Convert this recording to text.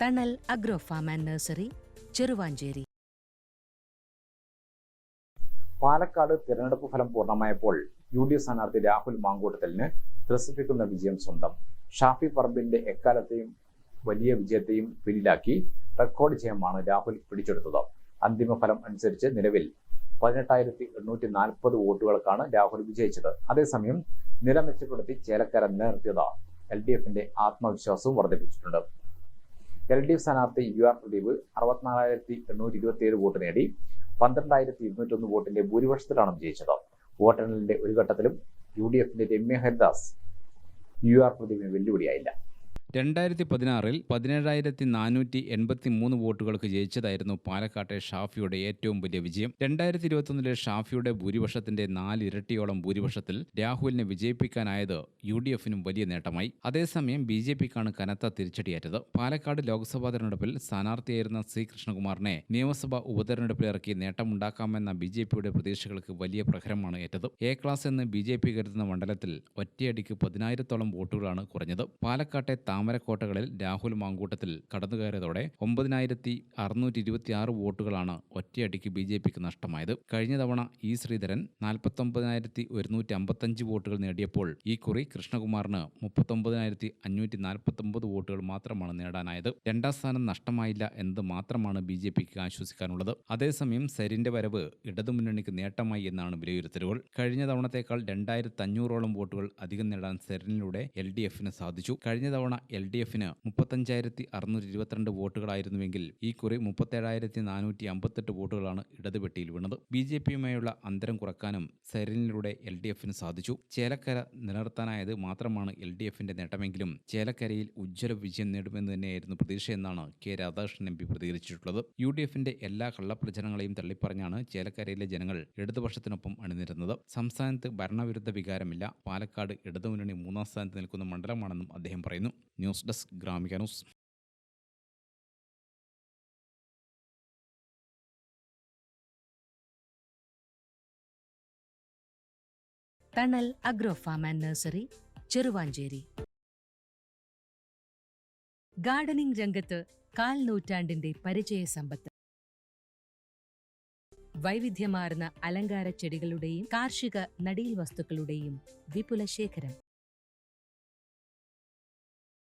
Thanal agro farm and nursery Cheruvanchery Palakkad തിരഞ്ഞെടുപ്പ് ഫലം പൂർണമായപ്പോൾ U D F സ്ഥാനാർത്ഥി രാഹുൽ മാങ്കൂട്ടത്തലിന് ത്രസിപ്പിക്കുന്ന വിജയം സ്വന്തം. ഷാഫി പറമ്പിന്റെ എക്കാലത്തെയും വലിയ വിജയത്തെയും പിന്നിലാക്കി റെക്കോർഡ് ജയമാണ് രാഹുൽ പിടിച്ചെടുത്തത്. അന്തിമ ഫലം അനുസരിച്ച് നിലവിൽ പതിനെട്ടായിരത്തി എണ്ണൂറ്റി നാൽപ്പത് വോട്ടുകൾക്കാണ് രാഹുൽ വിജയിച്ചത്. അതേസമയം നില മെച്ചപ്പെടുത്തി ചേലക്കര നിലനിർത്തിയത് എൽ ഡി എഫിന്റെ ആത്മവിശ്വാസവും വർദ്ധിപ്പിച്ചിട്ടുണ്ട്. എൽ ഡി എഫ് സ്ഥാനാർത്ഥി യു ആർ പ്രദീപ് അറുപത്തിനാലായിരത്തി എണ്ണൂറ്റി ഇരുപത്തിയേഴ് വോട്ട് നേടി പന്ത്രണ്ടായിരത്തി ഇരുന്നൂറ്റൊന്ന് വോട്ടിന്റെ ഭൂരിപക്ഷത്തിലാണ് വിജയിച്ചത്. വോട്ടെണ്ണലിന്റെ ഒരു ഘട്ടത്തിലും യു ഡി എഫിന്റെ രമ്യ ഹരിദാസ് യു ആർ പ്രദീപിന് വെല്ലുവിളിയായില്ല. രണ്ടായിരത്തി പതിനാറിൽ പതിനേഴായിരത്തി നാനൂറ്റി എൺപത്തി മൂന്ന് വോട്ടുകൾക്ക് ജയിച്ചതായിരുന്നു പാലക്കാട്ടെ ഷാഫിയുടെ ഏറ്റവും വലിയ വിജയം. രണ്ടായിരത്തി ഇരുപത്തൊന്നിലെ ഷാഫിയുടെ ഭൂരിപക്ഷത്തിന്റെ നാലിരട്ടിയോളം ഭൂരിപക്ഷത്തിൽ രാഹുലിനെ വിജയിപ്പിക്കാനായത് യു ഡി എഫിനും വലിയ നേട്ടമായി. അതേസമയം ബി ജെ പിക്കാണ് കനത്ത തിരിച്ചടിയേറ്റത്. പാലക്കാട് ലോക്സഭാ തെരഞ്ഞെടുപ്പിൽ സ്ഥാനാർത്ഥിയായിരുന്ന സി കൃഷ്ണകുമാറിനെ നിയമസഭാ ഉപതെരഞ്ഞെടുപ്പിൽ ഇറക്കി നേട്ടമുണ്ടാക്കാമെന്ന ബി ജെ പിയുടെ പ്രതീക്ഷകൾക്ക് വലിയ പ്രഹരമാണ് ഏറ്റത്. എ ക്ലാസ് എന്ന് ബി ജെ പി കരുതുന്ന മണ്ഡലത്തിൽ ഒറ്റയടിക്ക് പതിനായിരത്തോളം വോട്ടുകളാണ് കുറഞ്ഞത്. പാലക്കാട്ടെ താമരക്കോട്ടകളിൽ രാഹുൽ മാങ്കൂട്ടത്തിൽ കടന്നുകയറിയതോടെ ഒമ്പതിനായിരത്തി അറുന്നൂറ്റി ഇരുപത്തിയാറ് വോട്ടുകളാണ് ഒറ്റയടിക്ക് ബി ജെ പിക്ക് നഷ്ടമായത്. കഴിഞ്ഞ തവണ ഇ ശ്രീധരൻ നാൽപ്പത്തൊമ്പതിനായിരത്തി ഒരുന്നൂറ്റി അമ്പത്തഞ്ച് വോട്ടുകൾ നേടിയപ്പോൾ ഈ കുറി കൃഷ്ണകുമാറിന് മുപ്പത്തൊമ്പതിനായിരത്തി അഞ്ഞൂറ്റി നാൽപ്പത്തൊമ്പത് വോട്ടുകൾ മാത്രമാണ് നേടാനായത്. രണ്ടാം സ്ഥാനം നഷ്ടമായില്ല എന്നത് മാത്രമാണ് ബി ജെ പിക്ക് ആശ്വസിക്കാനുള്ളത്? അതേസമയം സരിന്റെ വരവ് ഇടതുമുന്നണിക്ക് നേട്ടമായി എന്നാണ് വിലയിരുത്തലുകൾ. കഴിഞ്ഞ തവണത്തേക്കാൾ രണ്ടായിരത്തി അഞ്ഞൂറോളം വോട്ടുകൾ അധികം നേടാൻ സെറിനിലൂടെ എൽ ഡി എഫിന് സാധിച്ചു. കഴിഞ്ഞ തവണ എൽ ഡി എഫിന് മുപ്പത്തഞ്ചായിരത്തി അറുന്നൂറ്റി ഇരുപത്തിരണ്ട് വോട്ടുകളായിരുന്നുവെങ്കിൽ ഈ കുറി മുപ്പത്തേഴായിരത്തി നാനൂറ്റി അമ്പത്തെട്ട് വോട്ടുകളാണ് ഇടതുപെട്ടിയിൽ വീണത്. ബി ജെ പിയുമായുള്ള അന്തരം കുറക്കാനും സെറിനിലൂടെ എൽ ഡി എഫിന് സാധിച്ചു. ചേലക്കര നിലനിർത്താനായത് മാത്രമാണ് എൽ ഡി എഫിന്റെ നേട്ടമെങ്കിലും ചേലക്കരയിൽ ഉജ്ജ്വല വിജയം നേടുമെന്ന് തന്നെയായിരുന്നു പ്രതീക്ഷയെന്നാണ് കെ രാധാകൃഷ്ണൻ എം പി പ്രതികരിച്ചിട്ടുള്ളത്. യു ഡി എഫിന്റെ എല്ലാ കള്ളപ്രചരണങ്ങളെയും തള്ളിപ്പറഞ്ഞാണ് ചേലക്കരയിലെ ജനങ്ങൾ ഇടതുപക്ഷത്തിനൊപ്പം അണിനിരുന്നത്. സംസ്ഥാനത്ത് ഭരണവിരുദ്ധ വികാരമില്ല. പാലക്കാട് ഇടതുമുന്നണി മൂന്നാം സ്ഥാനത്ത് നിൽക്കുന്ന മണ്ഡലമാണെന്നും അദ്ദേഹം പറയുന്നു. News desk Gramika news. Thanal nursery Cheruvanchery. കാൽ നൂറ്റാണ്ടിന്റെ